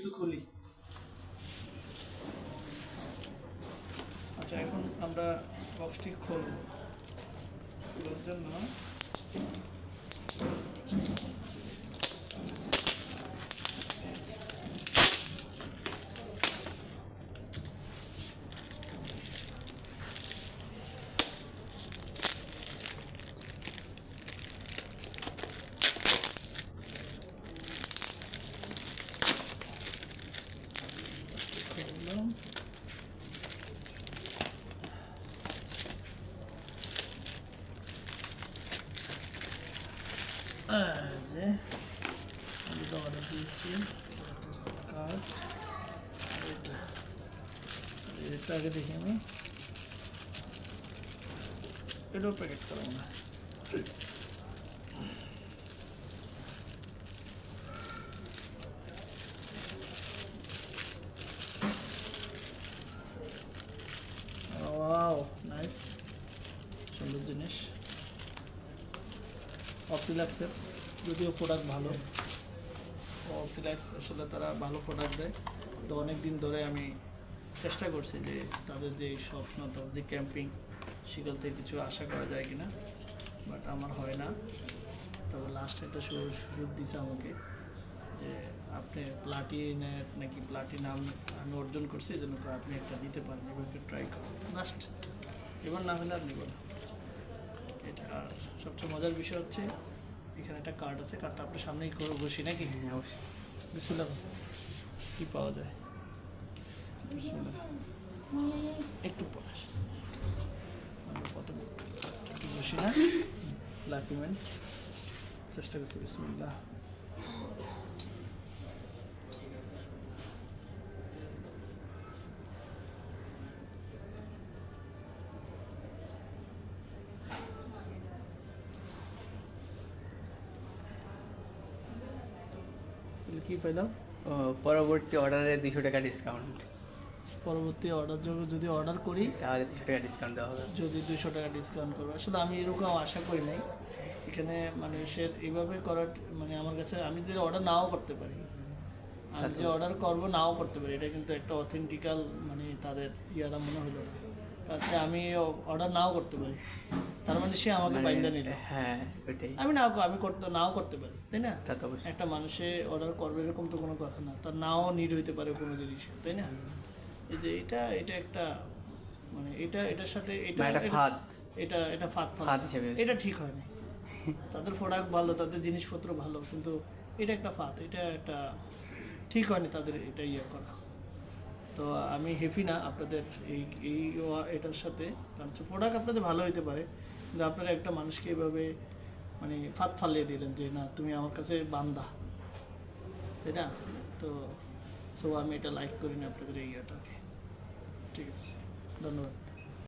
শুধু খুলি। আচ্ছা এখন আমরা বক্সটি খুলব। খোলার জন্য খুললাম এই যে আমি অর্ডার দিয়েছি কার্ড এটা এটা আগে দেখি আমি এটাও প্যাকেট করব না অপটিলাক্সের যদিও প্রোডাক্ট ভালো। অপটিলাক্স আসলে তারা ভালো প্রোডাক্ট দেয়। তো অনেক দিন ধরে আমি চেষ্টা করছি যে তাদের যে স্বপ্ন, তাদের যে ক্যাম্পিং সেখান থেকে কিছু আশা করা যায় কিনা। বাট আমার হয় না। তবে লাস্ট একটা সুযোগ দিছে আমাকে যে আপনি প্লাটিনের নাকি প্লাটিনাম আমি অর্জন করছি, এই জন্য আপনি একটা দিতে পারেন এবার ট্রাই করুন। লাস্ট এবার না হলে আর নিব না। এটা আর সবচেয়ে মজার বিষয় হচ্ছে এখানে একটা কার্ড আছে কার্ডটা আপনার সামনেই করে বসি নাকি? হ্যাঁ অবশ্যই। বিসমুল্লাহ। কি পাওয়া যায়? বিসমিল্লাহ। একটু পড়াস কত একটু বসি না। লাকি চেষ্টা করছি বিসমিল্লাহ। তাহলে কি পাইলাম পরবর্তী অর্ডারে দুশো টাকা ডিসকাউন্ট পরবর্তী অর্ডার জন্য যদি অর্ডার করি তাহলে দুশো টাকা ডিসকাউন্ট দেওয়া হবে। যদি দুশো টাকা ডিসকাউন্ট করব। আসলে আমি এরকম আশা করি নাই। এখানে মানুষের এইভাবে করার মানে আমার কাছে আমি যে অর্ডার নাও করতে পারি আমি যে অর্ডার করব নাও করতে পারি এটা কিন্তু একটা অথেন্টিক্যাল মানে তাদের ইয়ারা মনে হলো আচ্ছা আমি অর্ডার নাও করতে পারি। তার মানে সে আমাকে মানে- বাইন্দা নিল। হ্যাঁ ওইটাই। আমি নাও আমি করতে নাও করতে পারি তাই না? তা তো একটা মানুষে অর্ডার করবে এরকম তো কোনো কথা না। তার নাও নিড হইতে পারে কোনো জিনিস তাই না? এই যে এটা এটা একটা মানে এটা এটার সাথে এটা মানে এটা- ফাঁদ। এটা এটা ফাঁদ ফাঁদ। হিসেবে এটা ঠিক হয়নি তাদের প্রোডাক্ট ভালো তাদের জিনিসপত্র ভালো কিন্তু এটা একটা ফাঁদ এটা একটা ঠিক হয়নি তাদের এটা ইয়ে করা। তো আমি হেপি না, আপনাদের এই এই, এটার সাথে। কারণ প্রোডাক্ট আপনাদের ভালো হইতে পারে, কিন্তু আপনারা একটা মানুষকে এভাবে মানে ফাঁদ ফালিয়ে দিলেন যে, না, তুমি আমার কাছে বান্দা। তাই না? তো সো আমি এটা লাইক করি না আপনাদের এই ইয়েটাকে। ঠিক আছে, ধন্যবাদ।